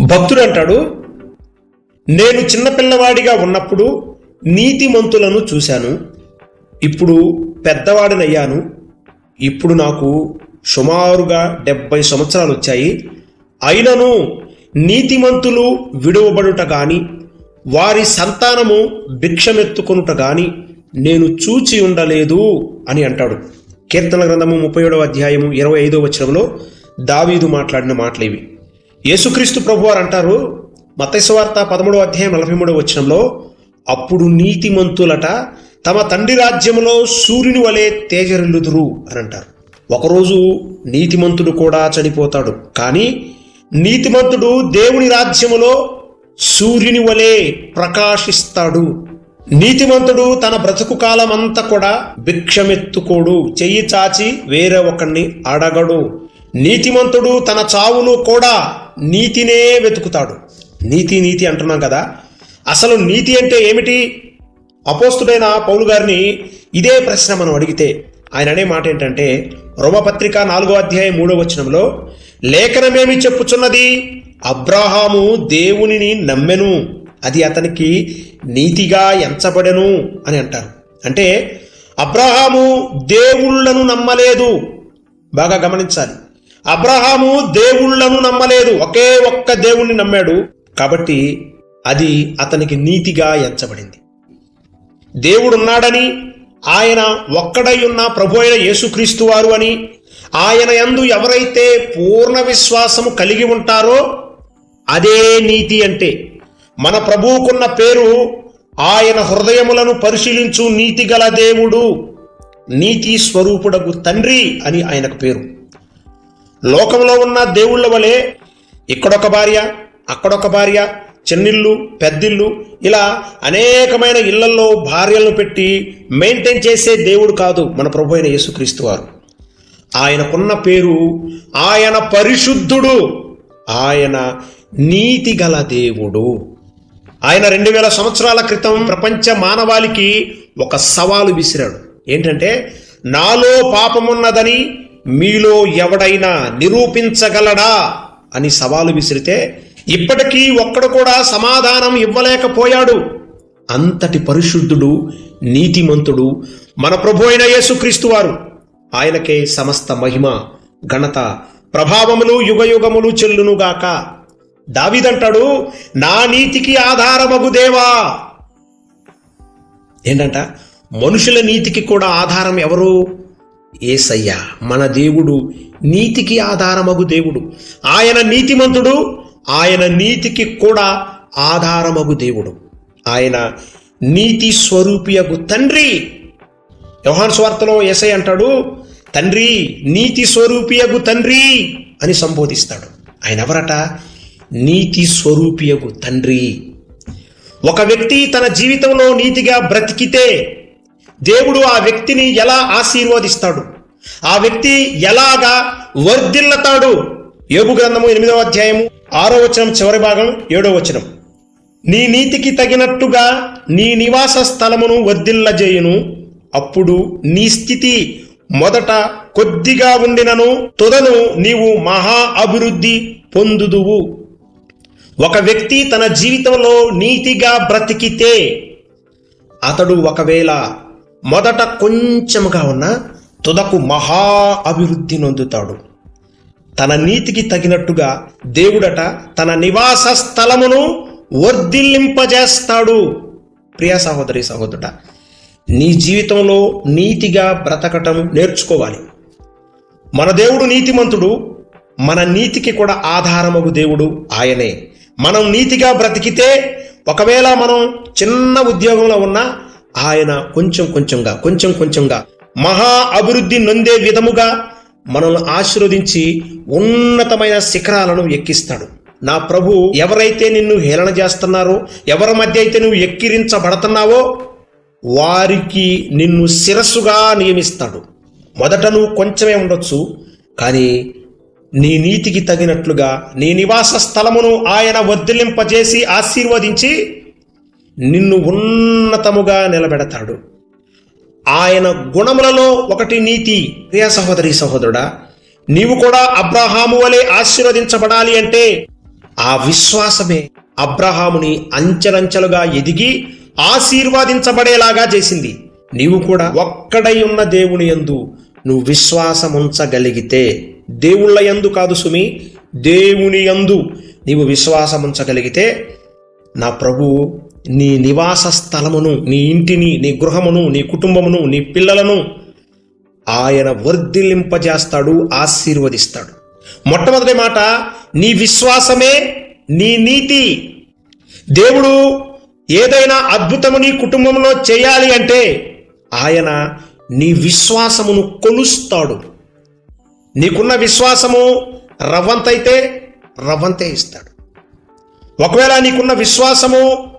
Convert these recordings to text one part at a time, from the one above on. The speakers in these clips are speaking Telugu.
భక్తుడు అంటాడు నేను చిన్నపిల్లవాడిగా ఉన్నప్పుడు నీతిమంతులను చూశాను. ఇప్పుడు పెద్దవాడినయ్యాను. ఇప్పుడు నాకు సుమారుగా డెబ్బై సంవత్సరాలు వచ్చాయి. అయినను నీతిమంతులు విడువబడుట గాని వారి సంతానము భిక్షమెత్తుకొనుట గాని నేను చూచి ఉండలేదు అని అంటాడు. కీర్తన గ్రంథము ముప్పై ఏడవ అధ్యాయము ఇరవై ఐదో వచనంలో దావీదు మాట్లాడిన మాటలు ఇవి. యేసుక్రీస్తు ప్రభు వారు అంటారు మతైస్వార్త పదమూడవ అధ్యాయం నలభై మూడవ వచనంలో అప్పుడు నీతిమంతులట తమ తండ్రి రాజ్యములో సూర్యుని వలె తేజరిల్లుదురు అని అంటారు. ఒకరోజు నీతిమంతుడు కూడా చనిపోతాడు కానీ నీతిమంతుడు దేవుని రాజ్యములో సూర్యుని వలె ప్రకాశిస్తాడు. నీతిమంతుడు తన బ్రతుకు కాలం అంతా కూడా భిక్షమెత్తుకోడు చెయ్యి చాచి వేరే ఒకరిని అడగడు నీతిమంతుడు తన చావును కూడా నీతినే వెతుకుతాడు. నీతి నీతి అంటున్నాం కదా. అసలు నీతి అంటే ఏమిటి? అపోస్తుడైన పౌలు గారిని ఇదే ప్రశ్న మనం అడిగితే ఆయన అనే మాట ఏంటంటే రోమపత్రిక నాలుగో అధ్యాయం మూడో వచనంలో లేఖనమేమి చెప్పుచున్నది? అబ్రాహాము దేవునిని నమ్మెను అది అతనికి నీతిగా ఎంచబడెను అని అంటారు. అంటే అబ్రహాము దేవుళ్ళను నమ్మలేదు. బాగా గమనించాలి. అబ్రహాము దేవుళ్ళను నమ్మలేదు. ఒకే ఒక్క దేవుణ్ణి నమ్మాడు. కాబట్టి అది అతనికి నీతిగా ఎంచబడింది. దేవుడున్నాడని ఆయన ఒక్కడై ఉన్న ప్రభు అయిన యేసుక్రీస్తు వారు అని ఆయన యందు ఎవరైతే పూర్ణ విశ్వాసము కలిగి ఉంటారో అదే నీతి అంటే. మన ప్రభువుకున్న పేరు ఆయన హృదయములను పరిశీలించు నీతిగల దేవుడు నీతి స్వరూపుడకు తండ్రి అని ఆయనకు పేరు. లోకంలో ఉన్న దేవుళ్ళ వలె ఇక్కడొక భార్య అక్కడొక భార్య చిన్నిల్లు పెద్దిళ్ళు ఇలా అనేకమైన ఇళ్ళలో భార్యలను పెట్టి మెయింటైన్ చేసే దేవుడు కాదు మన ప్రభు అయిన యేసుక్రీస్తు వారు. ఆయనకున్న పేరు ఆయన పరిశుద్ధుడు ఆయన నీతి గల దేవుడు. ఆయన రెండు వేల సంవత్సరాల క్రితం ప్రపంచ మానవాళికి ఒక సవాలు విసిరాడు. ఏంటంటే నాలో పాపమున్నదని మీలో ఎవడైనా నిరూపించగలడా? అని సవాలు విసిరితే ఇప్పటికీ ఒక్కడు కూడా సమాధానం ఇవ్వలేకపోయాడు. అంతటి పరిశుద్ధుడు నీతిమంతుడు మన ప్రభు అయిన యేసుక్రీస్తు వారు. ఆయనకే సమస్త మహిమ ఘనత ప్రభావములు యుగయుగములు చెల్లునుగాక దావిదంటాడు నా నీతికి ఆధారమగు దేవా? ఏంటంట? మనుషుల నీతికి కూడా ఆధారం ఎవరు? ఏసయ్య మన దేవుడు నీతికి ఆధారమగు దేవుడు. ఆయన నీతిమంతుడు ఆయన నీతికి కూడా ఆధారమగు దేవుడు. ఆయన నీతి స్వరూపియగు తండ్రి. యోహాన్ స్వార్థలో ఎసై అంటాడు తండ్రి నీతి స్వరూపియగు తండ్రి అని సంబోధిస్తాడు. ఆయన ఎవరట? నీతి స్వరూపియగు తండ్రి ఒక వ్యక్తి తన జీవితంలో నీతిగా బ్రతికితే దేవుడు ఆ వ్యక్తిని ఎలా ఆశీర్వదిస్తాడు? ఆ వ్యక్తి ఎలాగా వర్ధిల్లతాడు? యోగు గ్రంథము ఎనిమిదవ అధ్యాయము ఆరో వచనం చివరి భాగం ఏడో వచనం. నీ నీతికి తగినట్టుగా నీ నివాస స్థలమును వర్ధిల్లజేయును. అప్పుడు నీ స్థితి మొదట కొద్దిగా ఉండినను తుదను నీవు మహా అభివృద్ధి పొందుదువు. ఒక వ్యక్తి తన జీవితంలో నీతిగా బ్రతికితే అతడు ఒకవేళ మొదట కొంచెముగా ఉన్న తుదకు మహా అభివృద్ధి నొందుతాడు. తన నీతికి తగినట్టుగా దేవుడట తన నివాస స్థలమును వర్ధిల్లింపజేస్తాడు. ప్రియ సహోదరి సహోదరుడ నీ జీవితంలో నీతిగా బ్రతకటం నేర్చుకోవాలి. మన దేవుడు నీతిమంతుడు మన నీతికి కూడా ఆధారమగు దేవుడు ఆయనే. మనం నీతిగా బ్రతికితే ఒకవేళ మనం చిన్న ఉద్యోగంలో ఉన్నా ఆయన కొంచెం కొంచెంగా కొంచెం కొంచెంగా మహా అభివృద్ధి నొందే విధముగా మనల్ని ఆశీర్వదించి ఉన్నతమైన శిఖరాలను ఎక్కిస్తాడు. నా ప్రభు ఎవరైతే నిన్ను హేళన చేస్తున్నారో ఎవరి మధ్య అయితే నువ్వు ఎక్కిరించబడుతున్నావో వారికి నిన్ను శిరస్సుగా నియమిస్తాడు. మొదట నువ్వు కొంచెమే ఉండొచ్చు కానీ నీ నీతికి తగినట్లుగా నీ నివాస స్థలమును ఆయన వదిలింపజేసి ఆశీర్వదించి నిన్ను ఉన్నతముగా నిలబెడతాడు. ఆయన గుణములలో ఒకటి నీతి. ప్రియ సహోదరి సహోదరుడా నీవు కూడా అబ్రహాము వలె ఆశీర్వదించబడాలి అంటే ఆ విశ్వాసమే అబ్రహాముని అంచెలంచెలుగా ఎదిగి ఆశీర్వాదించబడేలాగా చేసింది. నీవు కూడా ఒక్కడై ఉన్న దేవుని యందు నువ్వు విశ్వాసముంచగలిగితే దేవుళ్ళ యందు కాదు సుమి దేవుని యందు నీవు విశ్వాసముంచగలిగితే నా ప్రభువు నీ నివాస స్థలమును నీ ఇంటిని నీ గృహమును నీ కుటుంబమును నీ పిల్లలను ఆయన వర్ధిల్లింపజేస్తాడు ఆశీర్వదిస్తాడు. మొట్టమొదటి మాట నీ విశ్వాసమే నీ నీతి. దేవుడు ఏదైనా అద్భుతము నీ కుటుంబంలో చేయాలి అంటే ఆయన నీ విశ్వాసమును కొలుస్తాడు. నీకున్న విశ్వాసము రవ్వంతైతే రవ్వంతే ఇస్తాడు. ఒకవేళ నీకున్న విశ్వాసము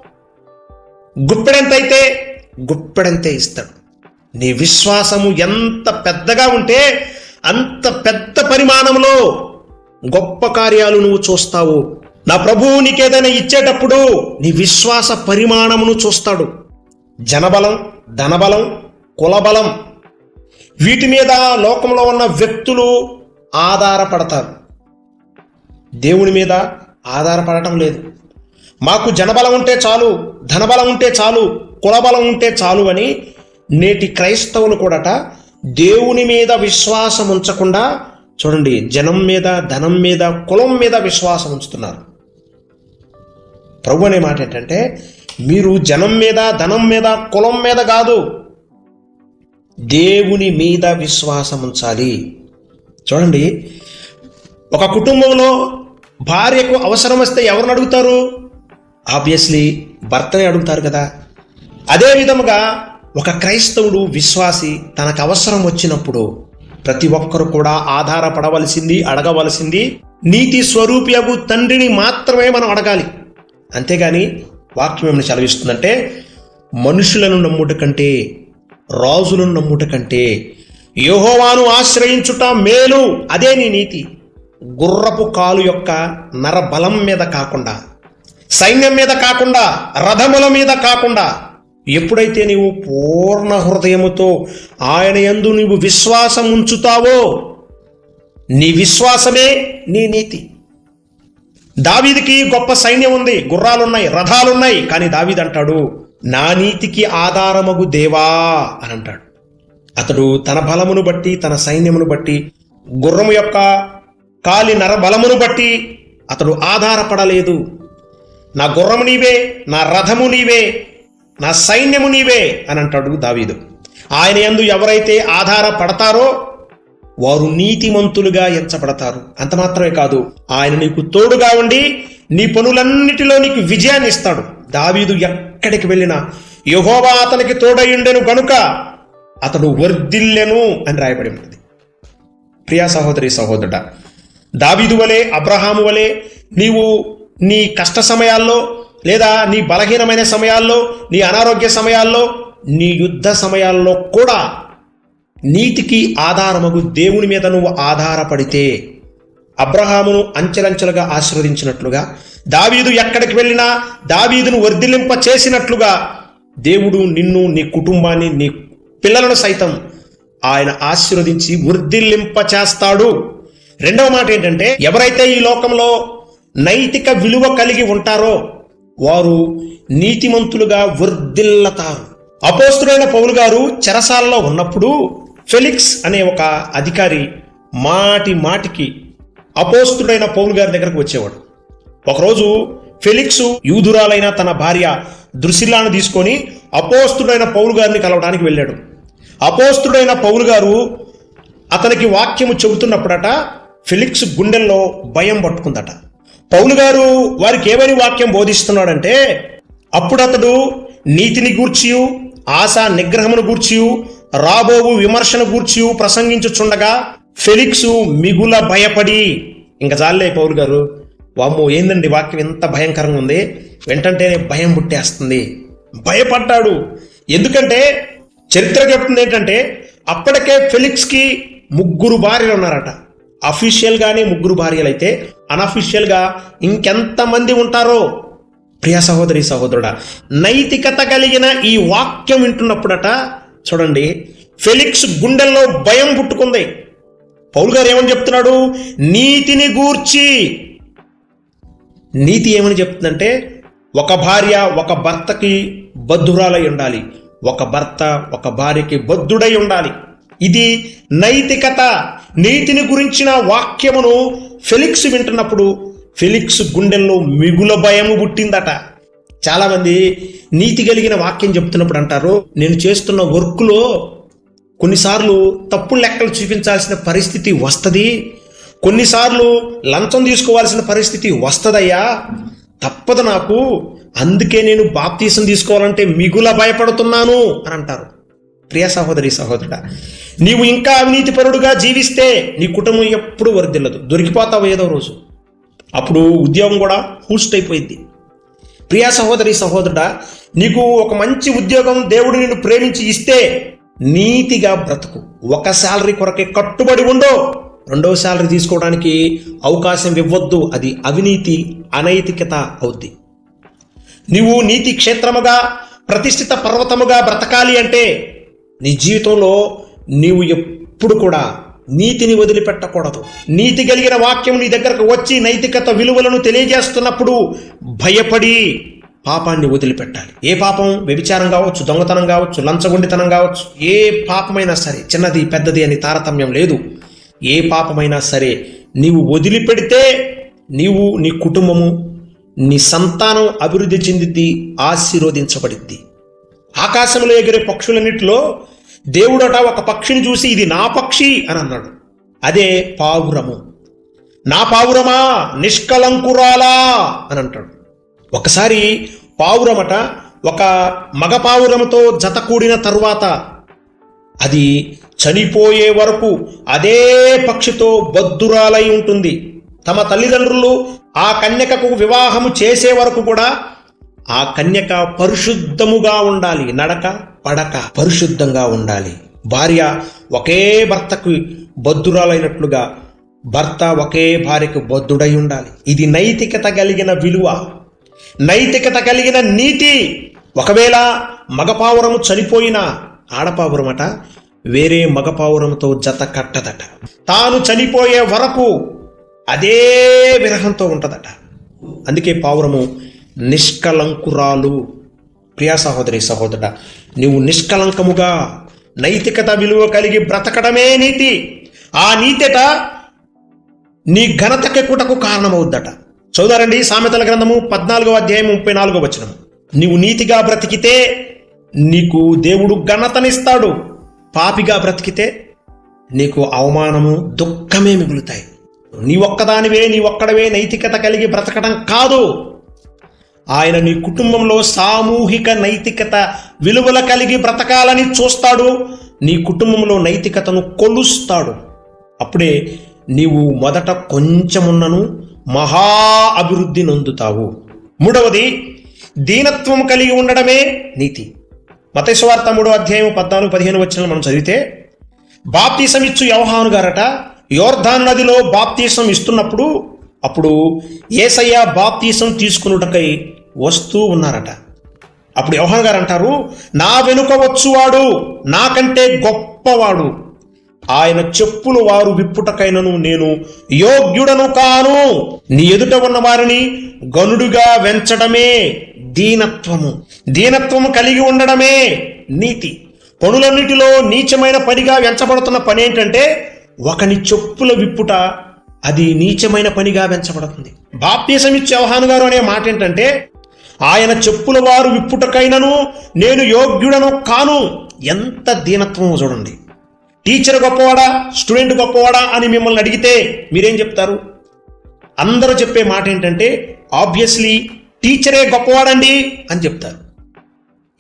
గుప్పెడంతైతే గుప్పెడంతే ఇస్తాడు. నీ విశ్వాసము ఎంత పెద్దగా ఉంటే అంత పెద్ద పరిమాణంలో గొప్ప కార్యాలు నువ్వు చూస్తావు. నా ప్రభువు నీకేదైనా ఇచ్చేటప్పుడు నీ విశ్వాస పరిమాణమును చూస్తాడు. జనబలం ధనబలం కులబలం వీటి మీద లోకంలో ఉన్న వ్యక్తులు ఆధారపడతారు. దేవుని మీద ఆధారపడటం లేదు. మాకు జనబలం ఉంటే చాలు ధనబలం ఉంటే చాలు కులబలం ఉంటే చాలు అని నేటి క్రైస్తవులు కూడాట దేవుని మీద విశ్వాసం ఉంచకుండా చూడండి జనం మీద ధనం మీద కులం మీద విశ్వాసం ఉంచుతున్నారు. ప్రభు అనే మాట ఏంటంటే మీరు జనం మీద ధనం మీద కులం మీద కాదు దేవుని మీద విశ్వాసం ఉంచాలి. చూడండి ఒక కుటుంబంలో భార్యకు అవసరం వస్తే ఎవరిని అడుగుతారు? ఆబ్వియస్లీ భర్తనే అడుగుతారు కదా. అదే విధముగా ఒక క్రైస్తవుడు విశ్వాసి తనకు అవసరం వచ్చినప్పుడు ప్రతి ఒక్కరు కూడా ఆధారపడవలసింది అడగవలసింది నీతి స్వరూపియగు తండ్రిని మాత్రమే మనం అడగాలి. అంతేగాని వాక్యం ఏమైనా చదివిస్తుందంటే మనుషులను నమ్ముట కంటే రాజులను నమ్ముట కంటే యోహోవాను ఆశ్రయించుట మేలు. అదే నీ నీతి. గుర్రపు కాలు యొక్క నరబలం మీద కాకుండా సైన్యం మీద కాకుండా రథముల మీద కాకుండా ఎప్పుడైతే నీవు పూర్ణ హృదయముతో ఆయన ఎందు నీవు విశ్వాసం ఉంచుతావో నీ విశ్వాసమే నీ నీతి. దావీదికి గొప్ప సైన్యం ఉంది గుర్రాలున్నాయి రథాలున్నాయి కానీ దావీద్ అంటాడు నా నీతికి ఆధారమగు దేవా అని అంటాడు. అతడు తన బలమును బట్టి తన సైన్యమును బట్టి గుర్రము యొక్క కాలి నర బలమును బట్టి అతడు ఆధారపడలేదు. నా గుర్రము నీవే నా రథము నీవే నా సైన్యము నీవే అని అంటాడు దావీదు. ఆయన ఎందు ఎవరైతే ఆధారపడతారో వారు నీతిమంతులుగా ఎంచబడతారు. అంత మాత్రమే కాదు ఆయన నీకు తోడుగా ఉండి నీ పనులన్నిటిలో నీకు విజయాన్ని ఇస్తాడు. దావీదు ఎక్కడికి వెళ్ళినా యహోవా అతనికి తోడయుండెను గనుక అతడు వర్ధిల్లెను అని రాయబడి ఉంటుంది ప్రియా సహోదరి సహోదరుడ దావీదు వలె అబ్రహాము వలె నీవు నీ కష్ట సమయాల్లో లేదా నీ బలహీనమైన సమయాల్లో నీ అనారోగ్య సమయాల్లో నీ యుద్ధ సమయాల్లో కూడా నీతికి ఆధారమగు దేవుని మీద నువ్వు ఆధారపడితే అబ్రహామును అంచెలంచెలుగా ఆశీర్వదించినట్లుగా దావీదు ఎక్కడికి వెళ్ళినా దావీదును వర్ధిల్లింప చేసినట్లుగా దేవుడు నిన్ను నీ కుటుంబాన్ని నీ పిల్లలను సైతం ఆయన ఆశీర్వదించి వర్ధిల్లింప చేస్తాడు. రెండవ మాట ఏంటంటే ఎవరైతే ఈ లోకంలో నైతిక విలువ కలిగి ఉంటారో వారు నీతిమంతులుగా వర్ధిల్లతారు అపోస్తుడైన పౌలు గారు చెరసాలలో ఉన్నప్పుడు ఫెలిక్స్ అనే ఒక అధికారి మాటి మాటికి అపోస్తుడైన పౌలు గారి దగ్గరకు వచ్చేవాడు. ఒకరోజు ఫెలిక్స్ యూదురాలైన తన భార్య దృశిలాను తీసుకొని అపోస్తుడైన పౌలు గారిని కలవడానికి వెళ్ళాడు. అపోస్తుడైన పౌలు గారు అతనికి వాక్యము చెబుతున్నప్పుడట ఫెలిక్స్ గుండెల్లో భయం పట్టుకుందట. పౌలు గారు వారికి ఏమని వాక్యం బోధిస్తున్నాడంటే అప్పుడు అతడు నీతిని గూర్చియు ఆశా నిగ్రహమును గూర్చియు రాబోవు విమర్శను గూర్చియు ప్రసంగించుచుండగా ఫెలిక్స్ మిగుల భయపడి ఇంకా చాలే పౌలు గారు వామ్మో ఏందండి వాక్యం ఎంత భయంకరంగా ఉంది? వెంటంటేనే భయం పుట్టేస్తుంది భయపడ్డాడు. ఎందుకంటే చరిత్ర చెప్తుంది ఏంటంటే అప్పటికే ఫెలిక్స్కి ముగ్గురు భార్యలు ఉన్నారట అఫీషియల్గానే ముగ్గురు భార్యలు అయితే అనఫీషియల్గా ఇంకెంతమంది ఉంటారో? ప్రియ సహోదరి సహోదరుడా నైతికత కలిగిన ఈ వాక్యం వింటున్నప్పుడట చూడండి ఫెలిక్స్ గుండెల్లో భయం పుట్టుకుంది. పౌల్ గారు ఏమని చెప్తున్నాడు? నీతిని గూర్చి. నీతి ఏమని చెప్తుందంటే ఒక భార్య ఒక భర్తకి బద్ధురాలై ఉండాలి. ఒక భర్త ఒక భార్యకి బద్ధుడై ఉండాలి. ఇది నైతికత. నీతిని గురించిన వాక్యమును ఫెలిక్స్ వింటున్నప్పుడు ఫెలిక్స్ గుండెల్లో మిగుల భయము పుట్టిందట. చాలామంది నీతి కలిగిన వాక్యం చెప్తున్నప్పుడు అంటారు నేను చేస్తున్న వర్క్లో కొన్నిసార్లు తప్పు లెక్కలు చూపించాల్సిన పరిస్థితి వస్తుంది. కొన్నిసార్లు లంచం తీసుకోవాల్సిన పరిస్థితి వస్తుందయ్యా. తప్పదు నాకు. అందుకే నేను బాప్తీసం తీసుకోవాలంటే మిగుల భయపడుతున్నాను అని అంటారు. ప్రియ సహోదరి సహోదరుడ నీవు ఇంకా అవినీతిపరుడుగా జీవిస్తే నీ కుటుంబం ఎప్పుడు వర్దిల్లదు. దొరికిపోతావు ఏదో రోజు. అప్పుడు ఉద్యోగం కూడా హూస్ట్ అయిపోయింది ప్రియ సహోదరి సహోదరుడా నీకు ఒక మంచి ఉద్యోగం దేవుడు నిన్ను ప్రేమించి ఇస్తే నీతిగా బ్రతుకు. ఒక శాలరీ కొరకే కట్టుబడి ఉండో. రెండో శాలరీ తీసుకోవడానికి అవకాశం ఇవ్వద్దు. అది అవినీతి అనైతికత అవుద్ది. నీవు నీతి క్షేత్రముగా ప్రతిష్ఠిత పర్వతముగా బ్రతకాలి అంటే నీ జీవితంలో నీవు ఎప్పుడు కూడా నీతిని వదిలిపెట్టకూడదు. నీతి కలిగిన వాక్యం నీ దగ్గరకు వచ్చి నైతికత విలువలను తెలియజేస్తున్నప్పుడు భయపడి పాపాన్ని వదిలిపెట్టాలి. ఏ పాపం? వ్యభిచారం కావచ్చు దొంగతనం కావచ్చు లంచగొండితనం కావచ్చు. ఏ పాపమైనా సరే చిన్నది పెద్దది అని తారతమ్యం లేదు. ఏ పాపమైనా సరే నీవు వదిలిపెడితే నీవు నీ కుటుంబము నీ సంతానం అభివృద్ధి చెందిద్ది ఆశీర్వదించబడిద్ది. ఆకాశంలో ఎగిరే పక్షులన్నిటిలో దేవుడట ఒక పక్షిని చూసి ఇది నా పక్షి అని అన్నాడు. అదే పావురము. నా పావురమా? నిష్కలంకురాలా అని అంటాడు. ఒకసారి పావురమట ఒక మగ పావురముతో జత కూడిన తరువాత అది చనిపోయే వరకు అదే పక్షితో బద్దురాలై ఉంటుంది. తమ తల్లిదండ్రులు ఆ కన్యకకు వివాహము చేసే వరకు కూడా ఆ కన్యక పరిశుద్ధముగా ఉండాలి. నడక పడక పరిశుద్ధంగా ఉండాలి. భార్య ఒకే భర్తకు బద్దురాలైనట్లుగా భర్త ఒకే భార్యకు బద్ధుడై ఉండాలి. ఇది నైతికత కలిగిన విలువ. నైతికత కలిగిన నీతి. ఒకవేళ మగపావురము చనిపోయిన ఆడపావురమట వేరే మగపావురంతో జత కట్టదట. తాను చనిపోయే వరకు అదే విరహంతో ఉంటదట. అందుకే పావురము నిష్కలంకురాలు. ప్రియా సహోదరి సహోదరుడ నువ్వు నిష్కలంకముగా నైతికత విలువ కలిగి బ్రతకడమే నీతి. ఆ నీతిట నీ ఘనతకెక్కుటకు కారణమవుద్దట. చదువుదారండి సామెతల గ్రంథము పద్నాలుగో అధ్యాయం ముప్పై నాలుగో వచనం నీవు నీతిగా బ్రతికితే నీకు దేవుడు ఘనతనిస్తాడు. పాపిగా బ్రతికితే నీకు అవమానము దుఃఖమే మిగులుతాయి. నీ ఒక్కదానివే నీ ఒక్కడవే నైతికత కలిగి బ్రతకడం కాదు. ఆయన నీ కుటుంబంలో సామూహిక నైతికత విలువల కలిగి బ్రతకాలని చూస్తాడు. నీ కుటుంబంలో నైతికతను కొలుస్తాడు. అప్పుడే నీవు మొదట కొంచెమున్నను మహా అభివృద్ధి నొందుతావు. మూడవది దీనత్వం కలిగి ఉండడమే నీతి. మతేశ్వార్త మూడో అధ్యాయం పద్నాలుగు పదిహేను వచ్చిన మనం చదివితే బాప్తీసం ఇచ్చు యవహాను గారట యోర్ధాన్ నదిలో బాప్తీసం ఇస్తున్నప్పుడు అప్పుడు ఏసయ్య బాప్తీసం తీసుకున్నటకై వస్తూ ఉన్నారట. అప్పుడు యోహన్ గారు అంటారు నా వెనుక వచ్చువాడు నాకంటే గొప్పవాడు. ఆయన చెప్పులు వారు విప్పుటకైనను నేను యోగ్యుడను కాను. నీ ఎదుట ఉన్న వారిని గనుడుగా వెంచడమే దీనత్వము. దీనత్వము కలిగి ఉండడమే నీతి. పనులన్నిటిలో నీచమైన పనిగా వెంచబడుతున్న పని ఏంటంటే ఒకని చెప్పుల విప్పుట అది నీచమైన పనిగా వెంచబడుతుంది. బాప్తీసం ఇచ్చే యోహాను గారు అనే మాట ఏంటంటే ఆయన చెప్పుల వారు విప్పుటకైనను నేను యోగ్యుడను కాను. ఎంత దీనత్వమో చూడండి. టీచర్ గొప్పవాడా స్టూడెంట్ గొప్పవాడా అని మిమ్మల్ని అడిగితే మీరేం చెప్తారు? అందరూ చెప్పే మాట ఏంటంటే ఆబ్వియస్లీ టీచరే గొప్పవాడండి అని చెప్తారు.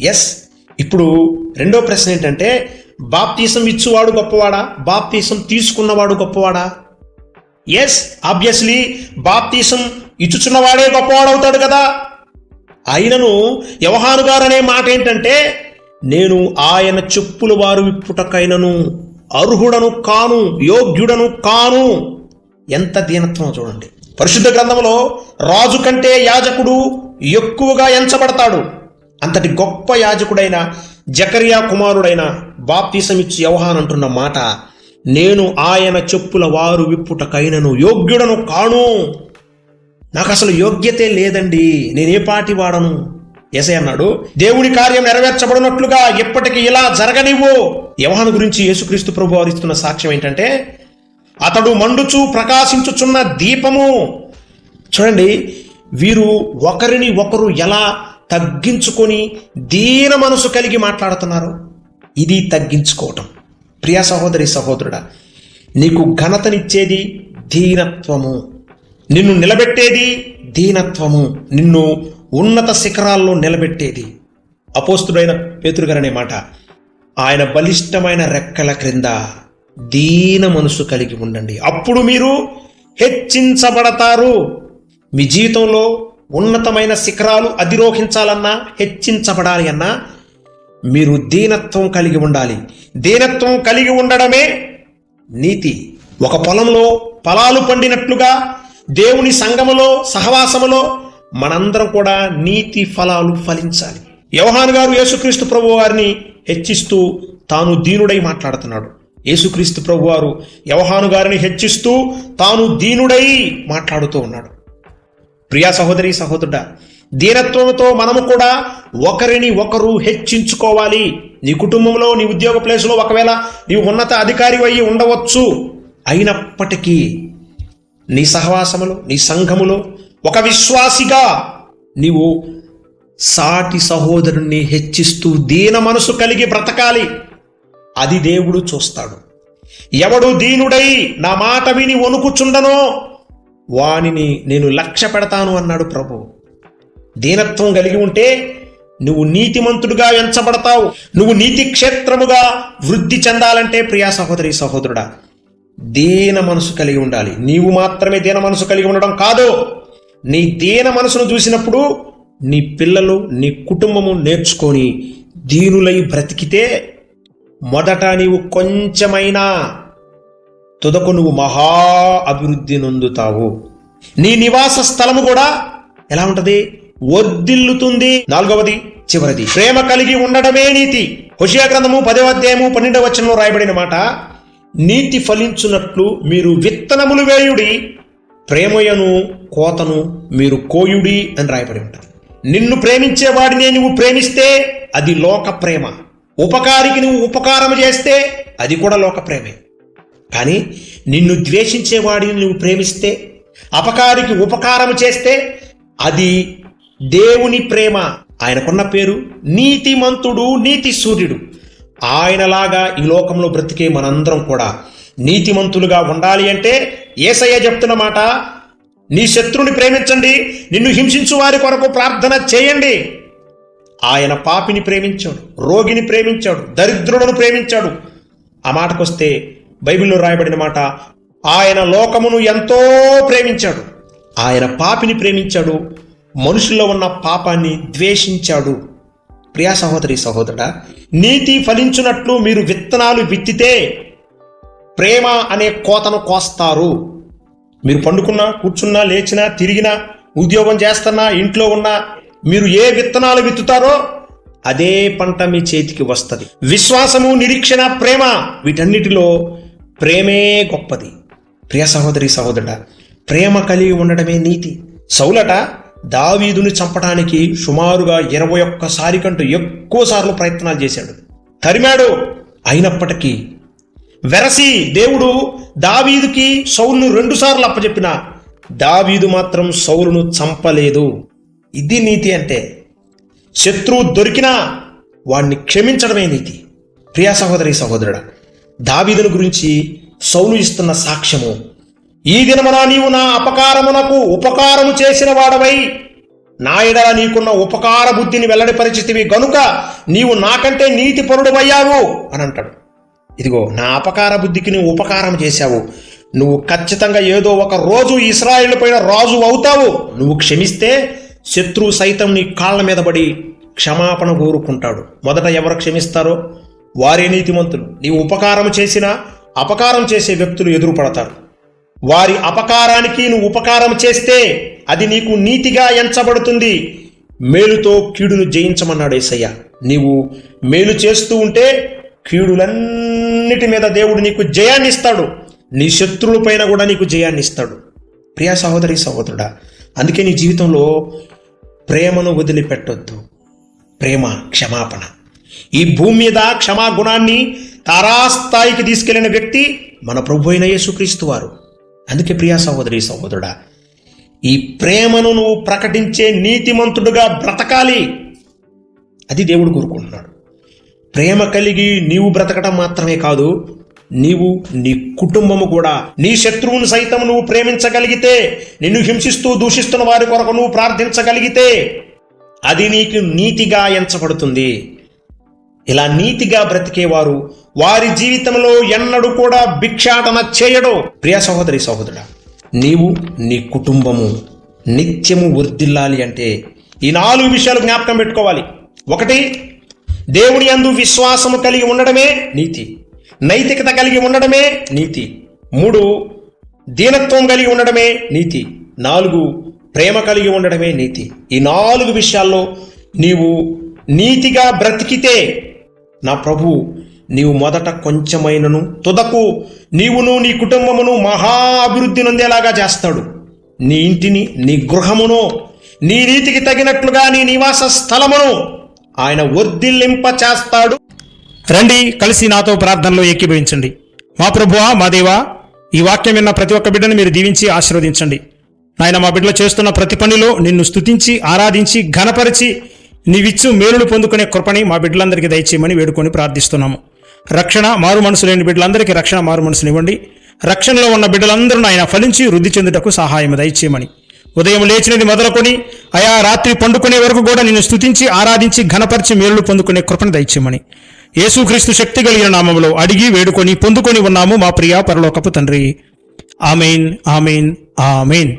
ఎస్ ఇప్పుడు రెండో ప్రశ్న ఏంటంటే బాప్తీసం ఇచ్చువాడు గొప్పవాడా? బాప్తీసం తీసుకున్నవాడు గొప్పవాడా? ఎస్ ఆబ్వియస్లీ బాప్తీసం ఇచ్చుచున్నవాడే గొప్పవాడవుతాడు కదా. అయినను వ్యవహారు గారు అనే మాట ఏంటంటే నేను ఆయన చెప్పుల వారు విప్పుటకైనను అర్హుడను కాను యోగ్యుడను కాను. ఎంత దీనత్వం చూడండి. పరిశుద్ధ గ్రంథంలో రాజు కంటే యాజకుడు ఎక్కువగా ఎంచబడతాడు. అంతటి గొప్ప యాజకుడైన జకరియా కుమారుడైన బాప్తీసం ఇచ్చి యవహాన్ అంటున్న మాట నేను ఆయన చెప్పుల వారు విప్పుటకైనను యోగ్యుడను కాను. నాకు అసలు యోగ్యతే లేదండి. నేనే పాటి వాడను ఏసై అన్నాడు దేవుని కార్యం నెరవేర్చబడినట్లుగా ఎప్పటికీ ఇలా జరగనివ్వు. యవహాను గురించి యేసుక్రీస్తు ప్రభు వారిస్తున్న సాక్ష్యం ఏంటంటే అతడు మండుచు ప్రకాశించుచున్న దీపము. చూడండి వీరు ఒకరిని ఒకరు ఎలా తగ్గించుకొని దీన మనసు కలిగి మాట్లాడుతున్నారు? ఇది తగ్గించుకోవటం. ప్రియ సహోదరి సహోదరుడా నీకు ఘనతనిచ్చేది దీనత్వము. నిన్ను నిలబెట్టేది దీనత్వము. నిన్ను ఉన్నత శిఖరాల్లో నిలబెట్టేది. అపోస్తుడైన పేతురుగారనే మాట ఆయన బలిష్టమైన రెక్కల క్రింద దీన మనసు కలిగి ఉండండి. అప్పుడు మీరు హెచ్చించబడతారు. మీ జీవితంలో ఉన్నతమైన శిఖరాలు అధిరోహించాలన్నా హెచ్చించబడాలి అన్నా మీరు దీనత్వం కలిగి ఉండాలి. దీనత్వం కలిగి ఉండడమే నీతి. ఒక పొలంలో ఫలాలు పండినట్లుగా దేవుని సంగములో సహవాసములో మనందరం కూడా నీతి ఫలాలు ఫలించాలి. యోహాను గారు యేసుక్రీస్తు ప్రభు వారిని హెచ్చిస్తూ తాను దీనుడై మాట్లాడుతున్నాడు. యేసుక్రీస్తు ప్రభు వారు యవహాను గారిని హెచ్చిస్తూ తాను దీనుడై మాట్లాడుతూ ఉన్నాడు. ప్రియా సహోదరి సహోదరుడా దీనత్వంతో మనము కూడా ఒకరిని ఒకరు హెచ్చించుకోవాలి. నీ కుటుంబంలో నీ ఉద్యోగ ప్లేస్లో ఒకవేళ నీవు ఉన్నత అధికారి అయ్యి ఉండవచ్చు. అయినప్పటికీ నీ సహవాసములో నీ సంఘములో ఒక విశ్వాసిగా నీవు సాటి సహోదరుణ్ణి హెచ్చిస్తూ దీన మనసు కలిగి బ్రతకాలి. అది దేవుడు చూస్తాడు. ఎవడు దీనుడై నా మాట విని వణుకుచుండనో వానిని నేను లక్ష్య పెడతాను అన్నాడు ప్రభువు దీనత్వం కలిగి ఉంటే నువ్వు నీతిమంతుడుగా ఎంచబడతావు. నువ్వు నీతి క్షేత్రముగా వృద్ధి చెందాలంటే ప్రియా సహోదరి సహోదరుడా దీన మనసు కలిగి ఉండాలి. నీవు మాత్రమే దీన మనసు కలిగి ఉండడం కాదు. నీ దీన మనసును చూసినప్పుడు నీ పిల్లలు నీ కుటుంబము నేర్చుకొని దీనులై బ్రతికితే మొదట నీవు కొంచెమైనా తుదకు నువ్వు మహా అభివృద్ధి నొందుతావు. నీ నివాస స్థలము కూడా ఎలా ఉంటుంది? వర్దిల్లుతుంది నాలుగవది చివరిది. ప్రేమ కలిగి ఉండడమే నీతి. హుషియా గ్రంథము పదవ అధ్యాయము పన్నెండవ వచనంలో రాయబడిన మాట నీతి ఫలించున్నట్లు మీరు విత్తనములు వేయుడి ప్రేమయను కోతను మీరు కోయుడి అని రాయబడి ఉంటుంది. నిన్ను ప్రేమించే వాడిని నువ్వు ప్రేమిస్తే అది లోక ప్రేమ. ఉపకారికి నువ్వు ఉపకారం చేస్తే అది కూడా లోక ప్రేమే. కానీ నిన్ను ద్వేషించే వాడిని నువ్వు ప్రేమిస్తే అపకారికి ఉపకారం చేస్తే అది దేవుని ప్రేమ. ఆయనకున్న పేరు నీతిమంతుడు నీతి సూర్యుడు ఆయనలాగా ఈ లోకంలో బ్రతికే మనందరం కూడా నీతిమంతులుగా ఉండాలి అంటే ఏసయ్య చెప్తున్న మాట నీ శత్రుని ప్రేమించండి నిన్ను హింసించు వారి కొరకు ప్రార్థన చేయండి. ఆయన పాపిని ప్రేమించాడు రోగిని ప్రేమించాడు దరిద్రులను ప్రేమించాడు. ఆ మాటకొస్తే బైబిల్లో రాయబడిన మాట ఆయన లోకమును ఎంతో ప్రేమించాడు. ఆయన పాపిని ప్రేమించాడు మనుషుల్లో ఉన్న పాపాన్ని ద్వేషించాడు. ప్రియా సహోదరి సహోదరుడా నీతి ఫలించున్నట్లు మీరు విత్తనాలు విత్తితే ప్రేమ అనే కోతను కోస్తారు. మీరు పండుకున్నా కూర్చున్నా లేచినా తిరిగినా ఉద్యోగం చేస్తున్నా ఇంట్లో ఉన్నా మీరు ఏ విత్తనాలు విత్తుతారో అదే పంట మీ చేతికి వస్తుంది. విశ్వాసము నిరీక్షణ ప్రేమ వీటన్నిటిలో ప్రేమే గొప్పది. ప్రియ సహోదరి సహోదరుడ ప్రేమ కలిగి ఉండడమే నీతి. సౌలట దావీదుని చంపడానికి సుమారుగా ఇరవై ఒక్కసారి కంటూ ఎక్కువ సార్లు ప్రయత్నాలు చేశాడు. తరిమాడు అయినప్పటికీ వెరసి దేవుడు దావీదుకి సౌలును రెండుసార్లు అప్పచెప్పిన దావీదు మాత్రం సౌలును చంపలేదు. ఇది నీతి అంటే శత్రువు దొరికినా వాణ్ణి క్షమించడమే నీతి. ప్రియా సహోదరి సహోదరుడు దావీదుని గురించి సౌలు ఇస్తున్న సాక్ష్యము ఈ దినమున నీవు నా అపకారమునకు ఉపకారము చేసిన వాడవై. నా ఎడల నీకున్న ఉపకార బుద్ధిని వెల్లడిపరిచితివి గనుక నీవు నాకంటే నీతి పరుడువయ్యావు అని అంటాడు. ఇదిగో నా అపకార బుద్ధికి నువ్వు ఉపకారం చేశావు. నువ్వు ఖచ్చితంగా ఏదో ఒక రోజు ఇస్రాయిల్ పైన రాజు అవుతావు. నువ్వు క్షమిస్తే శత్రువు సైతం నీ కాళ్ళ మీద పడి క్షమాపణ కోరుకుంటాడు. మొదట ఎవరు క్షమిస్తారో? వారే నీతిమంతులు. నీవు ఉపకారం చేసినా అపకారం చేసే వ్యక్తులు ఎదురుపడతారు. వారి అపకారానికి నువ్వు ఉపకారం చేస్తే అది నీకు నీతిగా ఎంచబడుతుంది. మేలుతో కీడును జయించమన్నాడు ఏసయ్య. నీవు మేలు చేస్తూ ఉంటే కీడులన్నిటి మీద దేవుడు నీకు జయాన్ని ఇస్తాడు నీ శత్రువులపైన కూడా నీకు జయాన్ని ఇస్తాడు ప్రియా సహోదరి సహోదరుడా అందుకే నీ జీవితంలో ప్రేమను వదిలిపెట్టొద్దు. ప్రేమ క్షమాపణ. ఈ భూమి మీద క్షమాగుణాన్ని తారాస్థాయికి తీసుకెళ్ళిన వ్యక్తి మన ప్రభు అయిన యేసుక్రీస్తు వారు. అందుకే ప్రియా సహోదరి సహోదరుడా ఈ ప్రేమను నువ్వు ప్రకటించే నీతిమంతుడుగా బ్రతకాలి. అది దేవుడు కోరుకుంటున్నాడు. ప్రేమ కలిగి నీవు బ్రతకడం మాత్రమే కాదు నీవు నీ కుటుంబము కూడా నీ శత్రువును సైతం నువ్వు ప్రేమించగలిగితే నిన్ను హింసిస్తూ దూషిస్తున్న వారి కొరకు నువ్వు ప్రార్థించగలిగితే అది నీకు నీతిగా ఎంచబడుతుంది. ఇలా నీతిగా బ్రతికేవారు. వారి జీవితంలో ఎన్నడూ కూడా భిక్షాటన చేయడు. ప్రియ సహోదరి సహోదరుడా నీవు నీ కుటుంబము నిత్యము వర్ధిల్లాలి అంటే ఈ నాలుగు విషయాలు జ్ఞాపకం పెట్టుకోవాలి. ఒకటి దేవుని యందు విశ్వాసము కలిగి ఉండడమే నీతి. నైతికత కలిగి ఉండడమే నీతి. మూడు దీనత్వం కలిగి ఉండడమే నీతి. నాలుగు ప్రేమ కలిగి ఉండడమే నీతి. ఈ నాలుగు విషయాల్లో నీవు నీతిగా బ్రతికితే నా ప్రభు నీవు మొదట కొంచెమైనను తుదకు. నీవును నీ కుటుంబమును మహా అభివృద్ధి నొందేలాగా చేస్తాడు. నీ ఇంటిని నీ గృహమును నీ నీతికి తగినట్లుగా నీ నివాస స్థలమును ఆయన వర్ధిల్లింప చేస్తాడు. రండి కలిసి నాతో ప్రార్థనలో ఏకీభవించండి. మా ప్రభువా మా దేవా ఈ వాక్యం విన్న ప్రతి ఒక్క బిడ్డను మీరు దీవించి ఆశీర్వదించండి. నాయన మా బిడ్డలు చేస్తున్న ప్రతి పనిలో నిన్ను స్థుతించి ఆరాధించి ఘనపరిచి నీవిచ్చు మేలును పొందుకునే కృపని మా బిడ్డలందరికీ దయచేయమని వేడుకొని ప్రార్థిస్తున్నాము. రక్షణ మారు మనసు లేని బిడ్డలందరికీ రక్షణ మారు మనసునివ్వండి రక్షణలో ఉన్న బిడ్డలందరూ ఆయన ఫలించి వృద్ధి చెందుటకు సహాయం దయచేయమని. ఉదయం లేచినది మొదలుకొని అయా రాత్రి పండుకునే వరకు కూడా నిన్ను స్తుతించి ఆరాధించి ఘనపరిచి మేలులు పొందుకునే కృపను దయచేయమని. యేసుక్రీస్తు శక్తి కలిగిన నామములో అడిగి వేడుకొని పొందుకొని ఉన్నాము మా ప్రియ పరలోకపు తండ్రి. Amen amen amen.